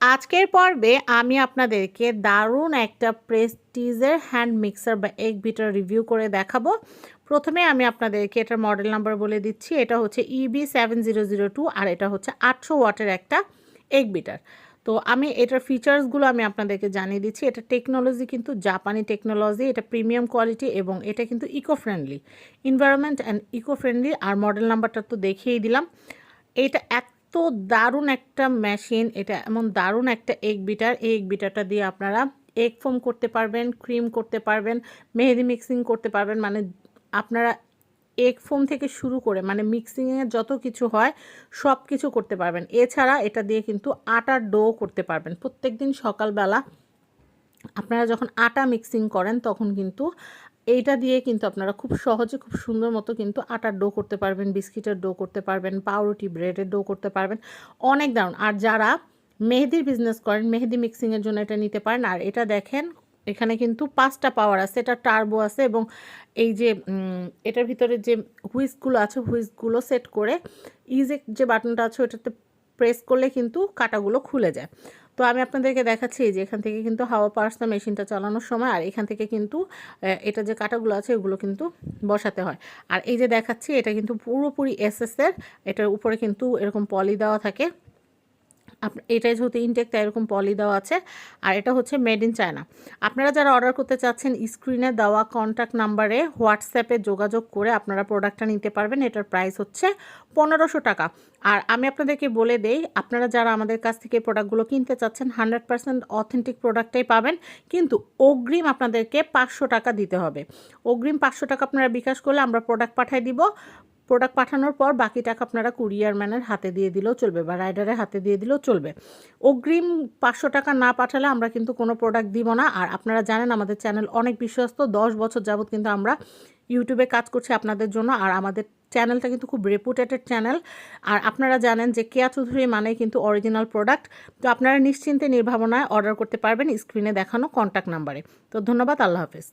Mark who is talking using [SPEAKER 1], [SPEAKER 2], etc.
[SPEAKER 1] আজকের পর্বে আমি আপনাদেরকে দারুণ একটা প্রেস্টিজের হ্যান্ড মিক্সার বা এগ বিটার রিভিউ করে দেখাবো। প্রথমে আমি আপনাদেরকে এটার মডেল নাম্বার বলে দিচ্ছি। এটা হচ্ছে EB seven zero zero two আর এটা হচ্ছে আটশো ওয়াটের একটা এগ বিটার তো আমি এটার ফিচার্সগুলো আমি আপনাদেরকে জানিয়ে দিচ্ছি। এটা টেকনোলজি কিন্তু জাপানি টেকনোলজি এটা প্রিমিয়াম কোয়ালিটি এবং এটা কিন্তু eco friendly environment and eco friendly R model নাম্বারটা তো দেখিয়েই দিলাম। এটা এত দারুণ একটা মেশিন এটা এমন দারুণ একটা এগ বিটার এই এগ বিটারটা দিয়ে আপনারা এগ ফোম করতে পারবেন ক্রিম করতে পারবেন, মেহেদি মিক্সিং করতে পারবেন। মানে আপনারা এগ ফোম থেকে শুরু করে মানে মিক্সিংয়ে যত কিছু হয়, সব কিছু করতে পারবেন। এছাড়া এটা দিয়ে কিন্তু আটার ডো করতে পারবেন। প্রত্যেক দিন সকালবেলা আপনারা যখন আটা মিক্সিং করেন, তখন কিন্তু এইটা দিয়ে কিন্তু আপনারা খুব সহজে, খুব সুন্দর মতো কিন্তু আটার ডো করতে পারবেন, বিস্কিটের ডো করতে পারবেন, পাউরুটি ব্রেডের ডো করতে পারবেন। অনেক দারুণ। আর যারা মেহেদির বিজনেস করেন, মেহেদি মিক্সিংয়ের জন্য এটা নিতে পারেন। আর এটা দেখেন, এখানে কিন্তু পাঁচটা পাওয়ার আছে। এটা টার্বো আছে এবং এই যে এটার ভিতরে যে হুইসগুলো আছে হুইসগুলো সেট করে ইজে যে বাটনটা আছে, ওটাতে প্রেস করলে কিন্তু কাটাগুলো খুলে যায়। তো আমি আপনাদেরকে দেখাচ্ছি যে এখান থেকে কিন্তু হাওয়া পার্সটা মেশিনটা চালানোর সময়, আর এখান থেকে কিন্তু এটা যে কাটাগুলো আছে এগুলো কিন্তু বসাতে হয়। আর এই যে দেখাচ্ছি, এটা কিন্তু পুরোপুরি এসএসের এটার উপরে কিন্তু এরকম পলি দেওয়া থাকে। এটাই যেহেতু ইনটেক তাই এরকম পলি দেওয়া আছে। আর এটা হচ্ছে মেড ইন চায়না আপনারা যারা অর্ডার করতে চাচ্ছেন স্ক্রিনে দেওয়া কন্ট্যাক্ট নাম্বারে হোয়াটসঅ্যাপে যোগাযোগ করে আপনারা প্রোডাক্টটা নিতে পারবেন। এটার প্রাইস হচ্ছে পনেরোশো টাকা। আর আমি আপনাদেরকে বলে দেই, আপনারা যারা আমাদের কাছ থেকে প্রোডাক্টগুলো কিনতে চাচ্ছেন হান্ড্রেড পার্সেন্ট অথেন্টিক প্রোডাক্টটাই পাবেন। কিন্তু অগ্রিম আপনাদেরকে পাঁচশো টাকা দিতে হবে। অগ্রিম পাঁচশো টাকা আপনারা বিকাশ করলে আমরা প্রোডাক্ট পাঠিয়ে দিব। প্রোডাক্ট পাঠানোর পর বাকি টাকা আপনারা কুরিয়ার ম্যানের হাতে দিয়ে দিলেও চলবে বা রাইডারের হাতে দিয়ে দিলেও চলবে। অগ্রিম পাঁচশো টাকা না পাঠালে আমরা কিন্তু কোনো প্রোডাক্ট দিব না। আর আপনারা জানেন আমাদের চ্যানেল অনেক বিশ্বস্ত, দশ বছর যাবৎ কিন্তু আমরা ইউটিউবে কাজ করছি আপনাদের জন্য। আর আমাদের চ্যানেলটা কিন্তু খুব রেপুটেটেড চ্যানেল আর আপনারা জানেন যে কেয়া চৌধুরী মানে কিন্তু অরিজিনাল প্রোডাক্ট তো আপনারা নিশ্চিন্তে নির্ভাবনায় অর্ডার করতে পারবেন স্ক্রিনে দেখানো কন্ট্যাক্ট নাম্বারে তো ধন্যবাদ, আল্লাহ হাফেজ।